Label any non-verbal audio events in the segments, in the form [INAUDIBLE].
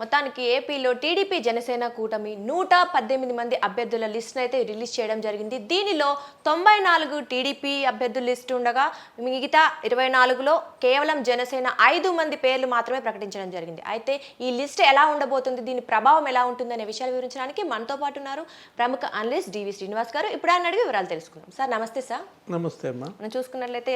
మొత్తానికి ఏపీలో టీడీపీ జనసేన కూటమి నూట పద్దెనిమిది మంది అభ్యర్థుల లిస్ట్ను అయితే రిలీజ్ చేయడం జరిగింది. దీనిలో తొంభై నాలుగు టీడీపీ అభ్యర్థుల లిస్ట్ ఉండగా మిగతా ఇరవై నాలుగులో కేవలం జనసేన ఐదు మంది పేర్లు మాత్రమే ప్రకటించడం జరిగింది. అయితే ఈ లిస్ట్ ఎలా ఉండబోతుంది దీని ప్రభావం ఎలా ఉంటుంది అనే విషయాలు వివరించడానికి మనతో పాటు ఉన్నారు ప్రముఖ అనలిస్ట్ డివి శ్రీనివాస్ గారు. ఇప్పుడు ఆయన అడిగి వివరాలు తెలుసుకుందాం. సార్ నమస్తే సార్. నమస్తే అమ్మా. మనం చూసుకున్నట్లయితే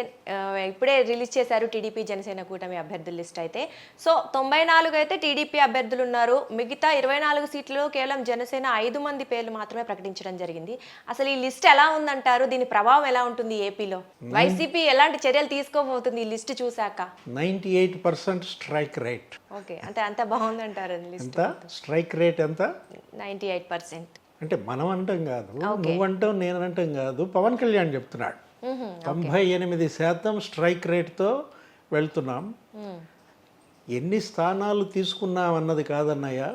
ఇప్పుడే రిలీజ్ చేశారు టీడీపీ జనసేన కూటమి అభ్యర్థుల లిస్ట్ అయితే. సో తొంభై నాలుగు అయితే టీడీపీ అభ్యర్థులు ఉన్నారు మిగతా ఇరవై నాలుగు సీట్లలో కేవలం జనసేన ఐదు మంది పేర్లు మాత్రమే ప్రకటించడం జరిగింది. అసలు ఈ లిస్ట్ ఎలా ఉందంటారు? దీని ప్రభావం ఎలా ఉంటుంది ఏపీలో? వైసీపీ ఎలాంటి చర్యలు తీసుకోబోతుంది ఈ లిస్ట్ చూశాక? Ninety eight percent strike rate. Okay అంటే అంత బాగుందంటారు లిస్ట్ స్ట్రైక్ రేట్ ఎంత? Ninety eight percent. అంటే మనం అంటాం కాదు నువ్వంటాం నేను అంటాం కాదు పవన్ కళ్యాణ్ చెప్తున్నాడు. తొంభై ఎనిమిది శాతం స్ట్రైక్ రేట్తో వెళ్తున్నాం. ఎన్ని స్థానాలు తీసుకున్నాం అన్నది కాదన్నయ్య.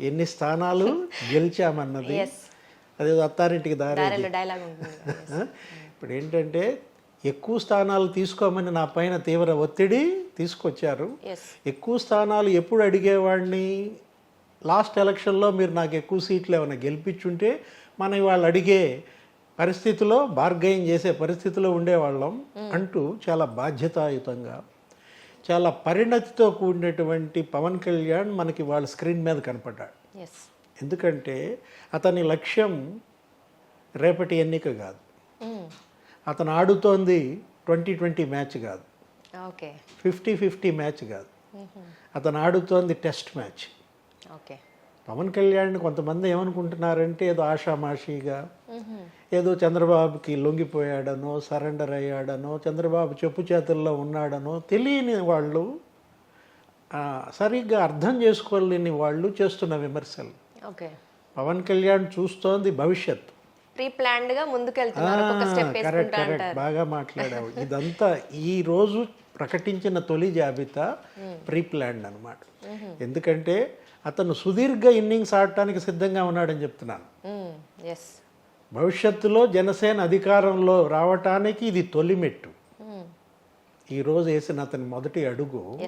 ఎన్ని స్థానాలు గెలిచామన్నది. అదేదో అత్తారింటికి దారి? [LAUGHS] ఇప్పుడు ఏంటంటే ఎక్కువ స్థానాలు తీసుకోమని నా పైన తీవ్ర ఒత్తిడి తీసుకొచ్చారు. ఎక్కువ స్థానాలు ఎప్పుడు అడిగేవాడిని? లాస్ట్ ఎలక్షన్లో మీరు నాకు ఎక్కువ సీట్లు ఏమైనా గెలిపించుంటే మనం ఇవాళ అడిగే పరిస్థితిలో బార్గెయిన్ చేసే పరిస్థితిలో ఉండేవాళ్ళం అంటూ చాలా బాధ్యతాయుతంగా చాలా పరిణతితో కూడినటువంటి పవన్ కళ్యాణ్ మనకి వాళ్ళ స్క్రీన్ మీద కనపడ్డాడు. ఎందుకంటే అతని లక్ష్యం రేపటి ఎన్నిక కాదు. అతను ఆడుతోంది ట్వంటీ ట్వంటీ మ్యాచ్ కాదు. ఫిఫ్టీ ఫిఫ్టీ మ్యాచ్ కాదు. అతను ఆడుతోంది test match. Okay Pawan Kalyan కొంతమంది ఏమనుకుంటున్నారంటే ఏదో ఆషామాషిగా ఏదో చంద్రబాబుకి లొంగిపోయాడనో సరెండర్ అయ్యాడనో చంద్రబాబు చెప్పు చేతుల్లో ఉన్నాడనో తెలియని వాళ్ళు సరిగ్గా అర్థం చేసుకోలేని వాళ్ళు చేస్తున్న విమర్శలు. ఓకే. పవన్ కళ్యాణ్ చూస్తోంది భవిష్యత్. ముందుకెళ్తున్నారు బాగా మాట్లాడావు. ఇదంతా ఈ రోజు ప్రకటించిన తొలి జాబితా ప్రీ ప్లాన్డ్ అనమాట ఎందుకంటే అతను సుదీర్ఘ ఇన్నింగ్స్ ఆడటానికి సిద్ధంగా ఉన్నాడని చెప్తున్నాను. భవిష్యత్తులో జనసేన అధికారంలో రావటానికి ఇది తొలి మెట్టు. ఈ రోజు వేసిన అతని మొదటి అడుగు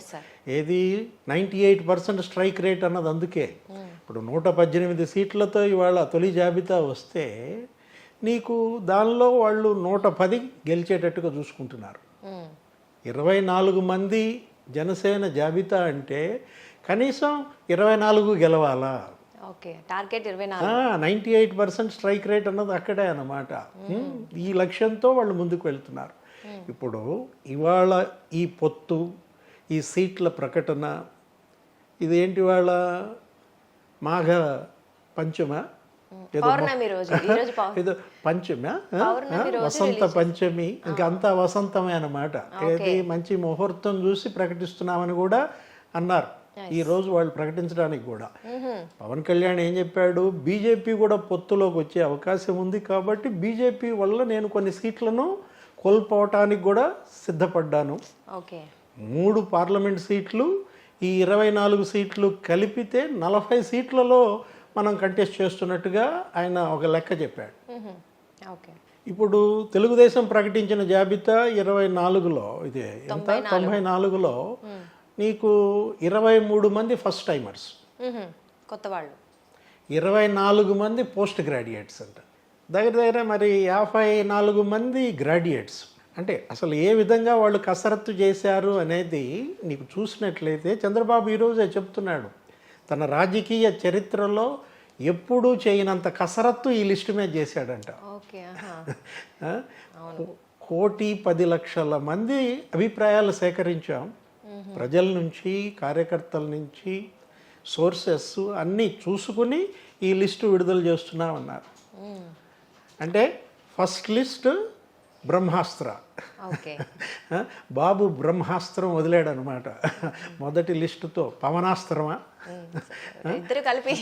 ఏది? Ninety eight percent strike rate అన్నది అందుకే. ఇప్పుడు నూట పద్దెనిమిది సీట్లతో ఇవాళ తొలి జాబితా వస్తే నీకు దానిలో వాళ్ళు నూట పది గెలిచేటట్టుగా చూసుకుంటున్నారు. ఇరవై నాలుగు మంది జనసేన జాబితా అంటే కనీసం ఇరవై నాలుగు గెలవాలా? ఓకే టార్గెట్ ఇరవై నాలుగు. Ninety eight percent strike rate అన్నది అక్కడే అన్నమాట. ఈ లక్ష్యంతో వాళ్ళు ముందుకు వెళ్తున్నారు. ఇప్పుడు ఇవాళ ఈ పొత్తు ఈ సీట్ల ప్రకటన ఇదేంటి వాళ్ళ మాఘ పంచమ? [LAUGHS] ఏదో పంచమ వసంత పంచమి ఇంకా అంతా వసంతమే అన్నమాట. ఏది మంచి ముహూర్తం చూసి ప్రకటిస్తున్నామని కూడా అన్నారు. ఈ రోజు వాళ్ళు ప్రకటించడానికి కూడా. పవన్ కళ్యాణ్ ఏం చెప్పాడు? బీజేపీ కూడా పొత్తులోకి వచ్చే అవకాశం ఉంది కాబట్టి బీజేపీ వల్ల నేను కొన్ని సీట్లను కోల్పోవటానికి కూడా సిద్ధపడ్డాను. ఓకే మూడు పార్లమెంట్ సీట్లు ఈ ఇరవై నాలుగు సీట్లు కలిపితే నలభై సీట్లలో మనం కంటెస్ట్ చేస్తున్నట్టుగా ఆయన ఒక లెక్క చెప్పాడు. ఓకే ఇప్పుడు తెలుగుదేశం ప్రకటించిన జాబితా ఇరవై నాలుగులో ఇదే ఎంత? తొంభై నాలుగులో నీకు ఇరవై మూడు మంది ఫస్ట్ టైమర్స్ కొత్త వాళ్ళు. ఇరవై నాలుగు మంది పోస్ట్ గ్రాడ్యుయేట్స్ అంట. దగ్గర దగ్గర మరి యాభై నాలుగు మంది గ్రాడ్యుయేట్స్ అంటే అసలు ఏ విధంగా వాళ్ళు కసరత్తు చేశారు అనేది నీకు చూసినట్లయితే చంద్రబాబు ఈరోజే చెప్తున్నాడు. తన రాజకీయ చరిత్రలో ఎప్పుడూ చేయనంత కసరత్తు ఈ లిస్టు మీద చేశాడంట? [LAUGHS] కోటి పది లక్షల మంది అభిప్రాయాలు సేకరించాం. ప్రజల నుంచి కార్యకర్తల నుంచి సోర్సెస్ అన్నీ చూసుకుని ఈ లిస్టు విడుదల చేస్తున్నామన్నారు అంటే ఫస్ట్ లిస్ట్ బ్రహ్మాస్త్ర? బాబు బ్రహ్మాస్త్రం వదిలాడు అనమాట మొదటి లిస్టుతో పవనాస్త్రమా ఇద్దరు కలిపి?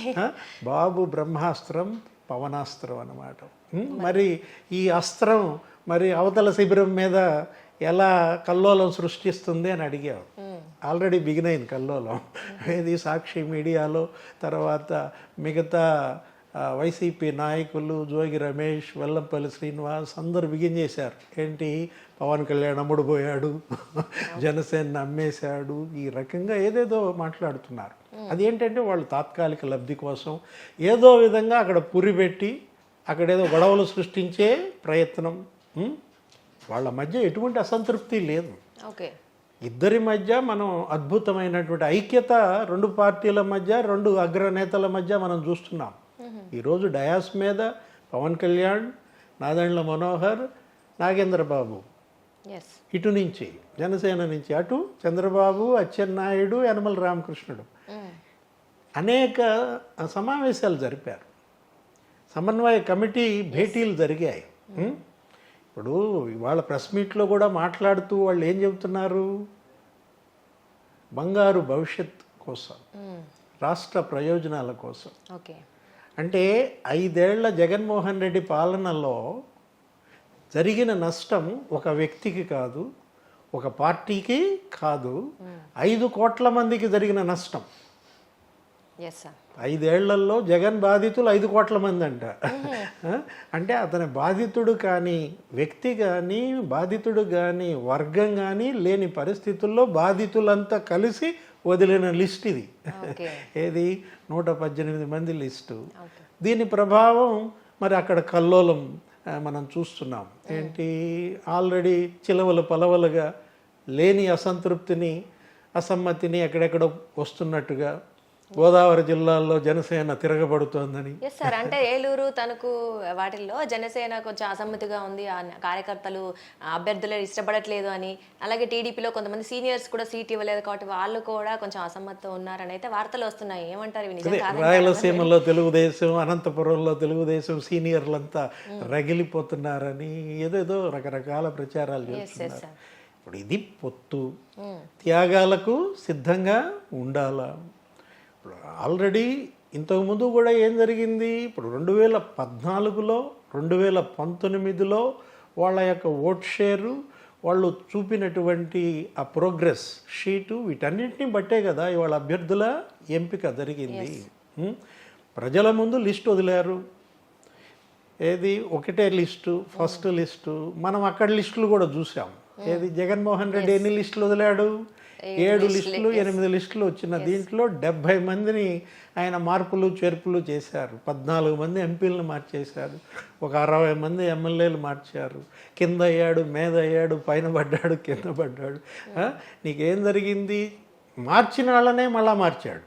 బాబు బ్రహ్మాస్త్రం పవనాస్త్రం అన్నమాట ఉం? మరి ఈ అస్త్రం మరి అవతల శిబిరం మీద ఎలా కల్లోలం సృష్టిస్తుంది అని అడిగావు ఆల్రెడీ బిగిన్ అయింది కల్లోలం. ఏది సాక్షి మీడియాలో తర్వాత మిగతా వైసీపీ నాయకులు జోగి రమేష్ వెల్లంపల్లి శ్రీనివాస్ అందరూ బిగిన్ చేశారు. ఏంటి? పవన్ కళ్యాణ్ అమ్ముడుపోయాడు జనసేన అమ్మేశాడు ఈ రకంగా ఏదేదో మాట్లాడుతున్నారు. అదేంటంటే వాళ్ళు తాత్కాలిక లబ్ధి కోసం ఏదో విధంగా అక్కడ పురిపెట్టి అక్కడ ఏదో గొడవలు సృష్టించే ప్రయత్నం. వాళ్ళ మధ్య ఎటువంటి అసంతృప్తి లేదు. ఓకే. ఇద్దరి మధ్య మనం అద్భుతమైనటువంటి ఐక్యత రెండు పార్టీల మధ్య రెండు అగ్రనేతల మధ్య మనం చూస్తున్నాం. ఈరోజు డయాస్ మీద పవన్ కళ్యాణ్ నాదెండ్ల మనోహర్ నాగేంద్ర బాబు ఎస్ ఇటు నుంచి జనసేన నుంచి అటు చంద్రబాబు అచ్చెన్నాయుడు యనమల రామకృష్ణుడు. అనేక సమావేశాలు జరిపారు. సమన్వయ కమిటీ భేటీలు జరిగాయి? ఇప్పుడు ఇవాళ ప్రెస్ మీట్లో కూడా మాట్లాడుతూ వాళ్ళు ఏం చెబుతున్నారు? బంగారు భవిష్యత్ కోసం రాష్ట్ర ప్రయోజనాల కోసం. ఓకే. అంటే ఐదేళ్ళ జగన్మోహన్ రెడ్డి పాలనలో జరిగిన నష్టం ఒక వ్యక్తికి కాదు ఒక పార్టీకి కాదు ఐదు కోట్ల మందికి జరిగిన నష్టం. ఐదేళ్ళలో జగన్ బాధితులు ఐదు కోట్ల మంది అంట అంటే అతని బాధితుడు కానీ వ్యక్తి కానీ బాధితుడు కానీ వర్గం కానీ లేని పరిస్థితుల్లో బాధితులంతా కలిసి వదిలిన లిస్ట్ ఇది. [LAUGHS] ఏది? నూట పద్దెనిమిది మంది లిస్టు. దీని ప్రభావం మరి అక్కడ కల్లోలం మనం చూస్తున్నాం. ఏంటి? ఆల్రెడీ చిలవలు పలవలుగా లేని అసంతృప్తిని అసమ్మతిని ఎక్కడెక్కడ వస్తున్నట్టుగా గోదావరి జిల్లాల్లో జనసేన తిరగబడుతోందని. ఎస్ సార్ అంటే ఏలూరు తనకు వాటిల్లో జనసేన కొంచెం అసమ్మతిగా ఉంది. ఆ కార్యకర్తలు అభ్యర్థులు ఇష్టపడట్లేదు అని. అలాగే టీడీపీలో కొంతమంది సీనియర్స్ కూడా సీట్ ఇవ్వలేదు కాబట్టి వాళ్ళు కూడా కొంచెం అసమ్మతితో ఉన్నారని అయితే వార్తలు వస్తున్నాయి. ఏమంటారు రాయలసీమలో తెలుగుదేశం అనంతపురంలో తెలుగుదేశం సీనియర్లంతా రగిలిపోతున్నారని ఏదేదో రకరకాల ప్రచారాలు చేస్తున్నారు. ఇప్పుడు ఇది పొత్తు. త్యాగాలకు సిద్ధంగా ఉండాలా? ఇప్పుడు ఆల్రెడీ ఇంతకుముందు కూడా ఏం జరిగింది? ఇప్పుడు రెండు వేల పద్నాలుగులో రెండు వేల పంతొమ్మిదిలో వాళ్ళ యొక్క ఓట్ షేరు వాళ్ళు చూపినటువంటి ఆ ప్రోగ్రెస్ షీటు వీటన్నిటిని బట్టే కదా ఇవాళ అభ్యర్థుల ఎంపిక జరిగింది? ప్రజల ముందు లిస్ట్ వదిలారు. ఏది? ఒకటే లిస్టు ఫస్ట్ లిస్టు. మనం అక్కడ లిస్టులు కూడా చూసాం. ఏది? జగన్మోహన్ రెడ్డి ఎన్ని లిస్టులు వదిలాడు? ఏడు లిస్టులు ఎనిమిది లిస్టులు వచ్చిన దీంట్లో డెబ్భై మందిని ఆయన మార్పులు చేర్పులు చేశారు. పద్నాలుగు మంది ఎంపీలను మార్చేశారు. ఒక అరవై మంది ఎమ్మెల్యేలు మార్చారు. కింద అయ్యాడు మీద అయ్యాడు పైన పడ్డాడు కింద పడ్డాడు? నీకేం జరిగింది? మార్చిన వాళ్ళనే మళ్ళా మార్చాడు.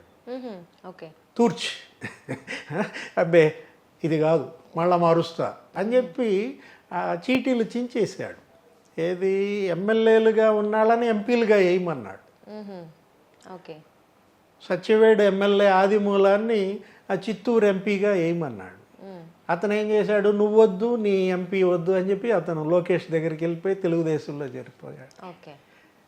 ఓకే తూర్చి. అబ్బే ఇది కాదు మళ్ళా మారుస్తా అని చెప్పి చీటీలు చించేశాడు. ఏది? ఎమ్మెల్యేలుగా ఉన్నాళ్ళని ఎంపీలుగా వేయమన్నాడు. ఓకే. సత్యవేడు ఎమ్మెల్యే ఆదిమూలాన్ని ఆ చిత్తూరు ఎంపీగా వేయమన్నాడు. అతను ఏం చేశాడు? నువ్వు వద్దు నీ ఎంపీ వద్దు అని చెప్పి అతను లోకేష్ దగ్గరికి వెళ్ళిపోయి తెలుగుదేశంలో చేరిపోయాడు. ఓకే.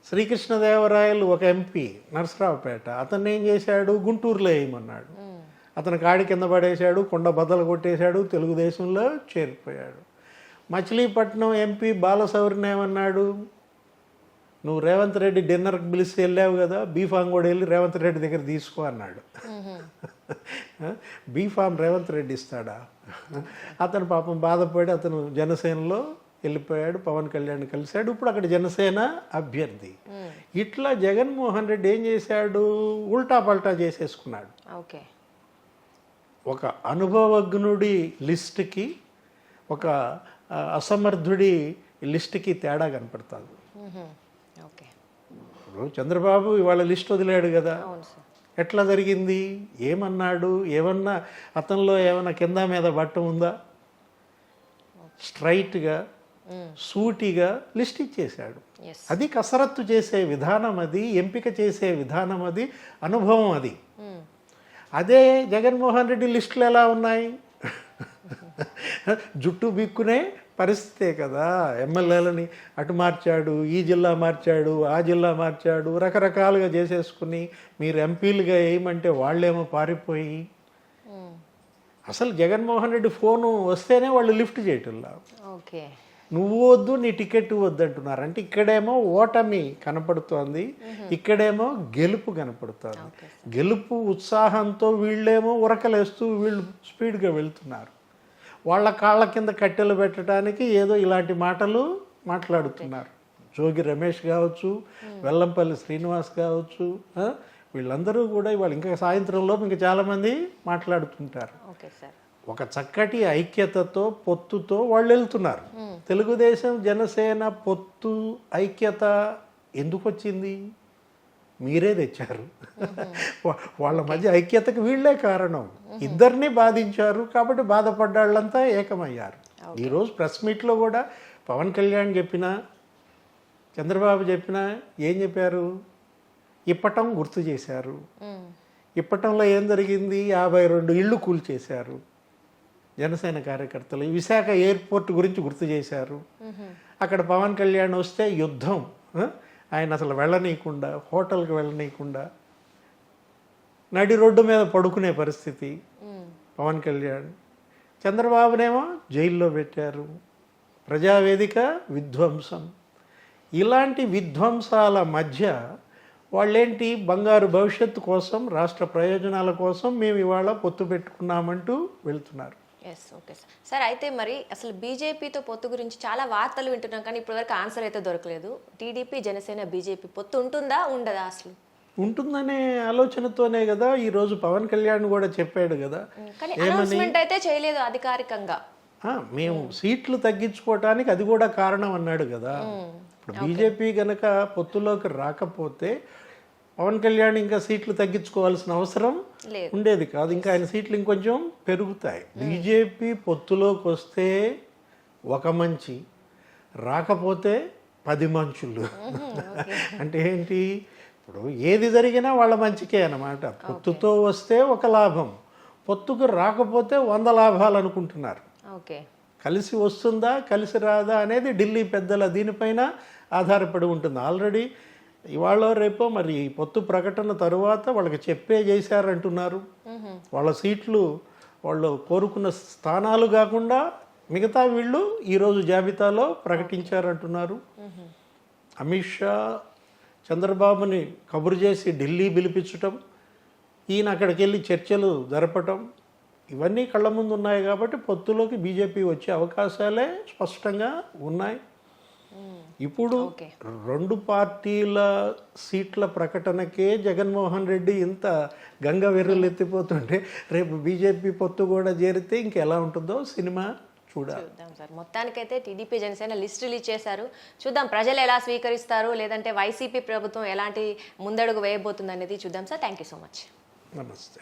శ్రీకృష్ణదేవరాయలు ఒక ఎంపీ నరసరావుపేట. అతను ఏం చేశాడు? గుంటూరులో వేయమన్నాడు. అతను కాడి కింద పడేశాడు కొండ బద్దలు కొట్టేశాడు తెలుగుదేశంలో చేరిపోయాడు. మచిలీపట్నం ఎంపీ బాలసౌరిని ఏమన్నాడు? నువ్వు రేవంత్ రెడ్డి డిన్నర్కి పిలిచి వెళ్ళావు కదా బీఫామ్ కూడా వెళ్ళి రేవంత్ రెడ్డి దగ్గర తీసుకో అన్నాడు. బీఫామ్ రేవంత్ రెడ్డి ఇస్తాడా? అతను పాపం బాధపడి అతను జనసేనలో వెళ్ళిపోయాడు పవన్ కళ్యాణ్ కలిశాడు. ఇప్పుడు అక్కడ జనసేన అభ్యర్థి. ఇట్లా జగన్మోహన్ రెడ్డి ఏం చేశాడు? ఉల్టా పల్టా చేసేసుకున్నాడు. ఓకే. ఒక అనుభవజ్ఞుడి లిస్ట్కి ఒక అసమర్థుడి లిస్ట్కి తేడా కనపడుతుంది. ఇప్పుడు చంద్రబాబు ఇవాళ లిస్ట్ వదిలాడు కదా. ఎట్లా జరిగింది? ఏమన్నాడు? ఏమన్నా అతనిలో ఏమన్నా కింద మీద బట్ట ఉందా? స్ట్రైట్గా సూటిగా లిస్ట్ ఇచ్చేశాడు. అది కసరత్తు చేసే విధానం అది ఎంపిక చేసే విధానం అది అనుభవం అది. అదే జగన్మోహన్ రెడ్డి లిస్టులు ఎలా ఉన్నాయి? జుట్టు బిక్కునే పరిస్థితే కదా. ఎమ్మెల్యేలని అటు మార్చాడు ఈ జిల్లా మార్చాడు ఆ జిల్లా మార్చాడు రకరకాలుగా చేసేసుకుని మీరు ఎంపీలుగా వేయమంటే వాళ్ళేమో పారిపోయి. అసలు జగన్మోహన్ రెడ్డి ఫోను వస్తేనే వాళ్ళు లిఫ్ట్ చేయటంలా. ఓకే. నువ్వు వద్దు నీ టికెట్ వద్దు అంటున్నారు. అంటే ఇక్కడేమో ఓటమి కనపడుతోంది ఇక్కడేమో గెలుపు కనపడుతోంది. గెలుపు ఉత్సాహంతో వీళ్ళేమో ఉరకలేస్తూ వీళ్ళు స్పీడ్గా వెళ్తున్నారు. వాళ్ళ కాళ్ళ కింద కట్టెలు పెట్టడానికి ఏదో ఇలాంటి మాటలు మాట్లాడుతున్నారు. జోగి రమేష్ కావచ్చు వెల్లంపల్లి శ్రీనివాస్ కావచ్చు? వీళ్ళందరూ కూడా ఇవాళ ఇంకా సాయంత్రంలోపు ఇంకా చాలామంది మాట్లాడుతుంటారు. ఒక చక్కటి ఐక్యతతో పొత్తుతో వాళ్ళు వెళ్తున్నారు. తెలుగుదేశం జనసేన పొత్తు ఐక్యత ఎందుకు వచ్చింది మీరే తెచ్చారు. వాళ్ళ మధ్య ఐక్యతకు వీళ్ళే కారణం. ఇద్దరిని బాధించారు కాబట్టి బాధపడ్డ వాళ్ళంతా ఏకమయ్యారు ఈరోజు ప్రెస్ మీట్లో కూడా పవన్ కళ్యాణ్ చెప్పినా చంద్రబాబు చెప్పినా ఏం చెప్పారు? ఇప్పటం గుర్తు చేశారు. ఇప్పటంలో ఏం జరిగింది? యాభై రెండు ఇళ్ళు కూల్చేశారు. జనసేన కార్యకర్తలు విశాఖ ఎయిర్పోర్ట్ గురించి గుర్తు చేశారు. అక్కడ పవన్ కళ్యాణ్ వస్తే యుద్ధం? ఆయన అసలు వెళ్ళనీయకుండా హోటల్కి వెళ్ళనీయకుండా నడి రోడ్డు మీద పడుకునే పరిస్థితి పవన్ కళ్యాణ్. చంద్రబాబునేమో జైల్లో పెట్టారు. ప్రజావేదిక విధ్వంసం. ఇలాంటి విధ్వంసాల మధ్య వాళ్ళేంటి? బంగారు భవిష్యత్తు కోసం రాష్ట్ర ప్రయోజనాల కోసం మేము ఇవాళ పొత్తు పెట్టుకున్నామంటూ వెళ్తున్నారు. ఎస్ ఓకే సార్ సార్ అయితే మరి అసలు బీజేపీతో పొత్తు గురించి చాలా వార్తలు వింటున్నాం కానీ ఇప్పటివరకు ఆన్సర్ అయితే దొరకలేదు. టీడీపీ జనసేన బీజేపీ పొత్తు ఉంటుందా ఉండదా అసలు? ఉంటుందనే ఆలోచనతోనే కదా ఈరోజు పవన్ కళ్యాణ్ కూడా చెప్పాడు కదా. కానీ అనౌన్స్మెంట్ అయితే చేయలేదు అధికారికంగా. మేము సీట్లు తగ్గించుకోవటానికి అది కూడా కారణం అన్నాడు కదా. ఇప్పుడు బీజేపీ గనక పొత్తులోకి రాకపోతే పవన్ కళ్యాణ్ ఇంకా సీట్లు తగ్గించుకోవాల్సిన అవసరం ఉండేది కాదు. ఇంకా ఆయన సీట్లు ఇంకొంచెం పెరుగుతాయి. బీజేపీ పొత్తులోకి వస్తే ఒక మంచి రాకపోతే పది మంచులు. [LAUGHS] అంటే ఏంటి? ఇప్పుడు ఏది జరిగినా వాళ్ళ మంచికే అన్నమాట. పొత్తుతో వస్తే ఒక లాభం. పొత్తుకు రాకపోతే వంద లాభాలు అనుకుంటున్నారు. కలిసి వస్తుందా కలిసి రాదా అనేది ఢిల్లీ పెద్దల దీనిపైన ఆధారపడి ఉంటుంది. ఆల్రెడీ ఇవాళ రేపో మరి ఈ పొత్తు ప్రకటన తరువాత వాళ్ళకి చెప్పే చేశారంటున్నారు. వాళ్ళ సీట్లు వాళ్ళు కోరుకున్న స్థానాలు కాకుండా మిగతా వీళ్ళు ఈరోజు జాబితాలో ప్రకటించారంటున్నారు. అమిత్ షా చంద్రబాబుని కబురు చేసి ఢిల్లీ పిలిపించటం ఈయన అక్కడికి వెళ్ళి చర్చలు జరపటం ఇవన్నీ కళ్ళ ముందు ఉన్నాయి కాబట్టి పొత్తులోకి బీజేపీ వచ్చే అవకాశాలే స్పష్టంగా ఉన్నాయి. ఇప్పుడు రెండు పార్టీల సీట్ల ప్రకటనకే జగన్మోహన్ రెడ్డి ఇంత గంగ వెర్రలు ఎత్తిపోతుంటే రేపు బీజేపీ పొత్తు కూడా చేరితే ఇంకెలా ఉంటుందో సినిమా చూడాలి. చూద్దాం సార్. మొత్తానికైతే టీడీపీ జనసేన లిస్ట్ రిలీజ్ చేశారు. చూద్దాం ప్రజలు ఎలా స్వీకరిస్తారు? లేదంటే వైసీపీ ప్రభుత్వం ఎలాంటి ముందడుగు వేయబోతుంది అనేది చూద్దాం sir. Thank you so much నమస్తే.